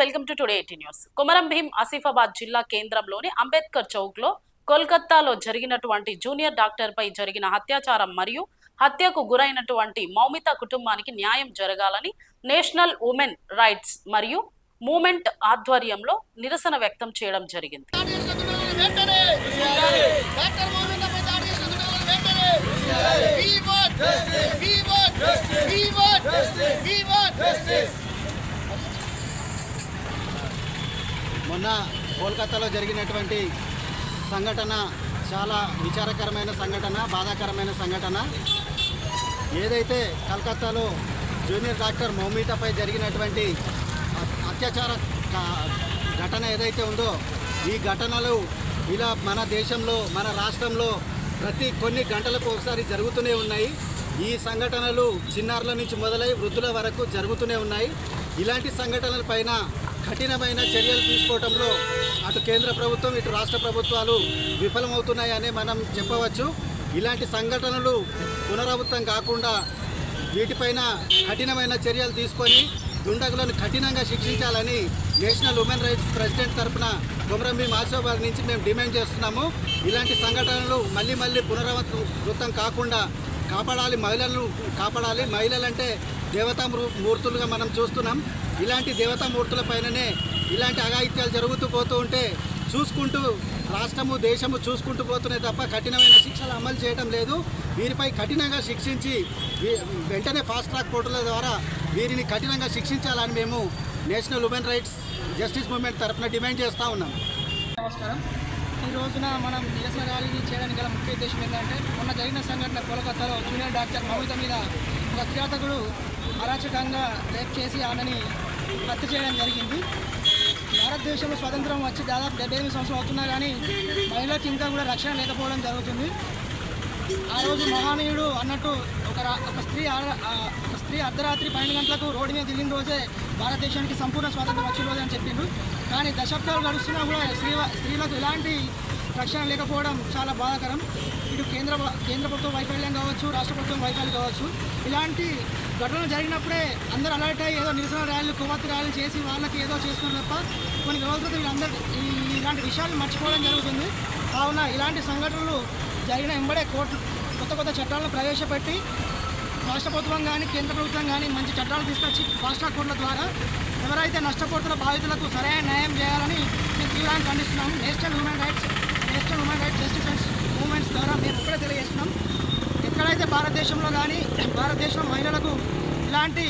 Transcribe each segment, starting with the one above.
Welcome to today eighty news Komaram Bheem Asifabad జిల్లా కేంద్రంలోని అంబేద్కర్ చౌక్లో కోల్కత్తాలో జరిగినటువంటి జూనియర్ డాక్టర్పై జరిగిన అత్యాచారం మరియు హత్యకు గురైనటువంటి మౌమిత కుటుంబానికి న్యాయం జరగాలని నేషనల్ ఉమెన్ రైట్స్ మరియు మూమెంట్ ఆధ్వర్యంలో నిరసన వ్యక్తం చేయడం జరిగింది వెంటనే doctor justice. We want justice. We want justice want మొన్న కోల్కతాలో జరిగినటువంటి సంఘటన చాలా విచారకరమైన సంఘటన బాధాకరమైన సంఘటన. ఏదైతే కలకత్తాలో జూనియర్ డాక్టర్ మౌమితపై జరిగినటువంటి అత్యాచార ఘటన ఏదైతే ఉందో ఈ ఘటనలు ఇలా మన దేశంలో మన రాష్ట్రంలో ప్రతి కొన్ని గంటలకు ఒకసారి జరుగుతూనే ఉన్నాయి. ఈ సంఘటనలు చిన్నారుల నుంచి మొదలై వృద్ధుల వరకు జరుగుతూనే ఉన్నాయి. ఇలాంటి సంఘటనల పైన కఠినమైన చర్యలు తీసుకోవడంలో అటు కేంద్ర ప్రభుత్వం ఇటు రాష్ట్ర ప్రభుత్వాలు విఫలమవుతున్నాయని మనం చెప్పవచ్చు. ఇలాంటి సంఘటనలు పునరావృతం కాకుండా వీటిపైన కఠినమైన చర్యలు తీసుకొని దుండగులను కఠినంగా శిక్షించాలని నేషనల్ ఉమెన్ రైట్స్ ప్రెసిడెంట్ తరపున కొమరంబి మాసోబాద్ నుంచి మేము డిమాండ్ చేస్తున్నాము. ఇలాంటి సంఘటనలు మళ్ళీ మళ్ళీ పునరావృతం కాకుండా కాపాడాలి మహిళలను కాపాడాలి. మహిళలంటే దేవతా మూ- మూర్తులుగా మనం చూస్తున్నాం. ఇలాంటి దేవతా మూర్తుల పైననే ఇలాంటి అఘాయిత్యాలు జరుగుతూ పోతూ ఉంటే చూసుకుంటూ రాష్ట్రము దేశము చూసుకుంటూ పోతున్నాయి తప్ప కఠినమైన శిక్షలు అమలు చేయడం లేదు. వీరిపై కఠినంగా శిక్షించి వెంటనే ఫాస్ట్ ట్రాక్ కోర్టుల ద్వారా వీరిని కఠినంగా శిక్షించాలని మేము national women rights justice movement తరఫున డిమాండ్ చేస్తూ ఉన్నాం. నమస్కారం. ఈ రోజున మనం నిరసన ర్యాలీ చేయడానికి గల ముఖ్య ఉద్దేశం ఏంటంటే మొన్న జరిగిన సంఘటన కోలకత్తాలో జూనియర్ డాక్టర్ మమిత మీద ఒక కిరాతకుడు అరాచకంగా రేప్ చేసి ఆమెని హత్య చేయడం జరిగింది. భారతదేశంలో స్వతంత్రం వచ్చి దాదాపు డెబ్బై ఎనిమిది సంవత్సరాలు అవుతున్నా కానీ మహిళలకు ఇంకా కూడా రక్షణ లేకపోవడం జరుగుతుంది. ఆ రోజు మహానీయుడు అన్నట్టు ఒక ఒక స్త్రీ ఒక స్త్రీ అర్ధరాత్రి పన్నెండు గంటలకు రోడ్డు మీద తిరిగిన రోజే భారతదేశానికి సంపూర్ణ స్వాతంత్రం వచ్చిన రోజు అని చెప్పిండు కానీ దశాబ్దాలు గడుస్తున్నా కూడా స్త్రీ స్త్రీలకు ఎలాంటి రక్షణ లేకపోవడం చాలా బాధాకరం. ఇటు కేంద్ర కేంద్ర ప్రభుత్వం వైఫల్యం కావచ్చు రాష్ట్ర ప్రభుత్వం వైఫల్యం కావచ్చు. ఇలాంటి ఘటనలు జరిగినప్పుడే అందరూ అలర్ట్ అయ్యి ఏదో నిరసన ర్యాలీలు కొవ్వొత్తి ర్యాలీలు చేసి వాళ్ళకి ఏదో చేస్తున్నారు తప్ప కొన్ని రోజుల క్రితం వీళ్ళందరూ ఇలాంటి విషయాలు మర్చిపోవడం జరుగుతుంది. కావున ఇలాంటి సంఘటనలు జరిగిన వెంబడే కోర్టు కొత్త కొత్త చట్టాలను ప్రవేశపెట్టి రాష్ట్ర ప్రభుత్వం కానీ కేంద్ర ప్రభుత్వం కానీ మంచి చట్టాలు తీసుకొచ్చి ఫాస్ట్ ట్రాక్ కోర్టుల ద్వారా ఎవరైతే నష్టపోతున్న బాధితులకు సరైన న్యాయం చేయాలని మేము తీవ్రంగా ఖండిస్తున్నాం. National human rights national human rights justice movements ద్వారా మేము ఒకటే తెలియజేస్తున్నాం. ఎక్కడైతే భారతదేశంలో కానీ భారతదేశంలో మహిళలకు ఇలాంటి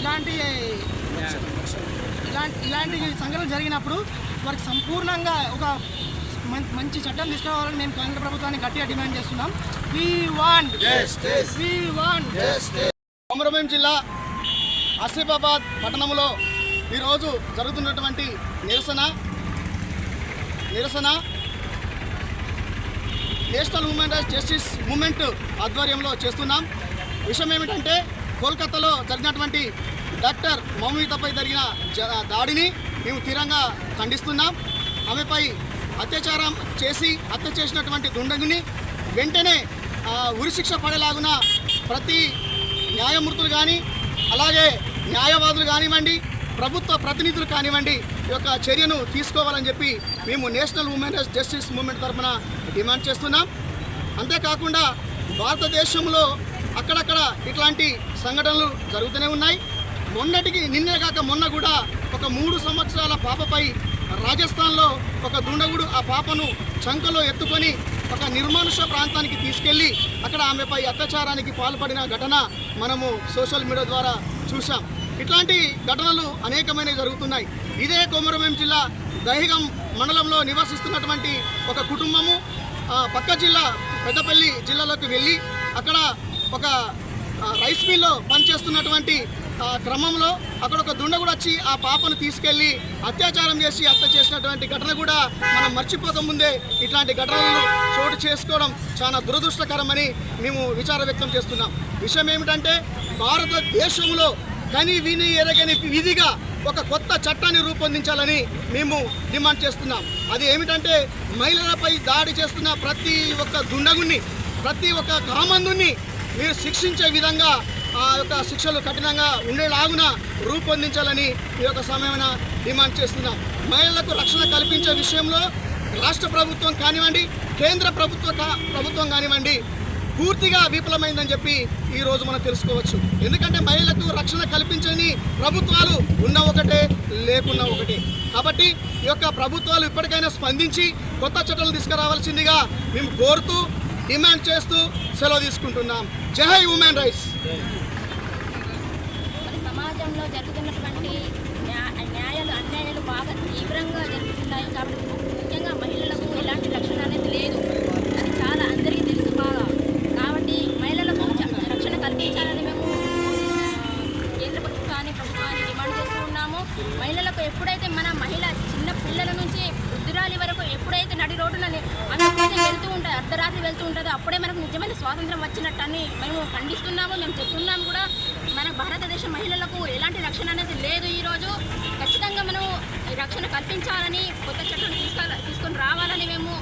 ఇలాంటి ఇలాంటి ఇలాంటి సంఘటనలు జరిగినప్పుడు వారికి సంపూర్ణంగా ఒక మంచి చట్టం తీసుకురావాలని మేము కేంద్ర ప్రభుత్వాన్ని గట్టిగా డిమాండ్ చేస్తున్నాం. కొమరంభీం జిల్లా ఆసిఫాబాద్ పట్టణంలో ఈరోజు జరుగుతున్నటువంటి నిరసన నిరసన. National women rights justice movement ఆధ్వర్యంలో చేస్తున్నాం. విషయం ఏమిటంటే కోల్కతాలో జరిగినటువంటి డాక్టర్ మౌమితపై జరిగిన దాడిని మేము తీవ్రంగా ఖండిస్తున్నాం. ఆమెపై అత్యాచారం చేసి హత్య చేసినటువంటి దుండగుని వెంటనే ఉరిశిక్ష పడేలాగున ప్రతి న్యాయమూర్తులు కానీ అలాగే న్యాయవాదులు కానివ్వండి ప్రభుత్వ ప్రతినిధులు కానివ్వండి ఈ యొక్క చర్యను తీసుకోవాలని చెప్పి మేము నేషనల్ ఉమెన్ జస్టిస్ మూమెంట్ తరఫున డిమాండ్ చేస్తున్నాం. అంతేకాకుండా భారతదేశంలో అక్కడక్కడ ఇట్లాంటి సంఘటనలు జరుగుతూనే ఉన్నాయి. మొన్నటికి నిన్నే కాక మొన్న కూడా ఒక మూడు సంవత్సరాల పాపపై రాజస్థాన్లో ఒక దుండగుడు ఆ పాపను చంకలో ఎత్తుకొని ఒక నిర్మానుష ప్రాంతానికి తీసుకెళ్ళి అక్కడ ఆమెపై అత్యాచారానికి పాల్పడిన ఘటన మనము సోషల్ మీడియా ద్వారా చూసాం ఇట్లాంటి ఘటనలు అనేకమైనవి జరుగుతున్నాయి. ఇదే కొమరభీం జిల్లా దహిగం మండలంలో నివసిస్తున్నటువంటి ఒక కుటుంబము పక్క జిల్లా పెద్దపల్లి జిల్లాలోకి వెళ్ళి అక్కడ ఒక రైస్ మిల్లో పనిచేస్తున్నటువంటి క్రమంలో అక్కడ ఒక దుండగుడు వచ్చి ఆ పాపను తీసుకెళ్ళి అత్యాచారం చేసి హత్య చేసినటువంటి ఘటన కూడా మనం మర్చిపోకముందే ఇట్లాంటి ఘటనలు చోటు చేసుకోవడం చాలా దురదృష్టకరమని మేము విచార వ్యక్తం చేస్తున్నాం. విషయం ఏమిటంటే భారతదేశంలో కని విని ఎరగని విధిగా ఒక కొత్త చట్టాన్ని రూపొందించాలని మేము డిమాండ్ చేస్తున్నాం. అది ఏమిటంటే మహిళలపై దాడి చేస్తున్న ప్రతి ఒక్క దుండగుని ప్రతి ఒక్క కామందుని మీరు శిక్షించే విధంగా ఆ యొక్క శిక్షలు కఠినంగా ఉండేలాగున రూపొందించాలని ఈ యొక్క సమయమైన డిమాండ్ చేస్తున్నాం. మహిళలకు రక్షణ కల్పించే విషయంలో రాష్ట్ర ప్రభుత్వం కానివ్వండి కేంద్ర ప్రభుత్వ ప్రభుత్వం కానివ్వండి పూర్తిగా విఫలమైందని చెప్పి ఈ రోజు మనం తెలుసుకోవచ్చు. ఎందుకంటే మహిళలకు రక్షణ కల్పించని ప్రభుత్వాలు ఉన్న ఒకటే లేకున్నా ఒకటే. కాబట్టి ఈ యొక్క ప్రభుత్వాలు ఇప్పటికైనా స్పందించి కొత్త చట్టాలు తీసుకురావాల్సిందిగా మేము కోరుతూ డిమాండ్ చేస్తూ సెలవు తీసుకుంటున్నాం. జై ఉమెన్ రైట్స్. మరి సమాజంలో జరుగుతున్నటువంటి న్యాయాలు అన్యాయాలు బాగా తీవ్రంగా జరుగుతున్నాయి కాబట్టి ముఖ్యంగా మహిళలకు ఎలాంటి రక్షణ అనేది లేదు అది చాలా అందరికీ తెలుసు బాగా కాబట్టి మహిళలకు చ- రక్షణ కల్పించాలని మేము ఆ, కేంద్ర ప్రభుత్వాన్ని ప్రభుత్వాన్ని డిమాండ్ చేస్తూ ఉన్నాము మహిళలకు ఎప్పుడైతే మన మహిళ చిన్న పిల్లల నుంచి వృద్ధురాలి వరకు ఎప్పుడైతే నడి వెళ్తూ ఉంటుంది అర్ధరాత్రి వెళ్తూ ఉంటుంది. అప్పుడే మనకు నిజమైన స్వాతంత్రం వచ్చినట్టు అని మేము ఖండిస్తున్నాము మేము చెప్తున్నాము కూడా. మన భారతదేశ మహిళలకు ఎలాంటి రక్షణ అనేది లేదు ఈరోజు ఖచ్చితంగా మనం ఈ రక్షణ కల్పించాలని కొత్త చట్టం తీసుకు తీసుకొని రావాలని మేము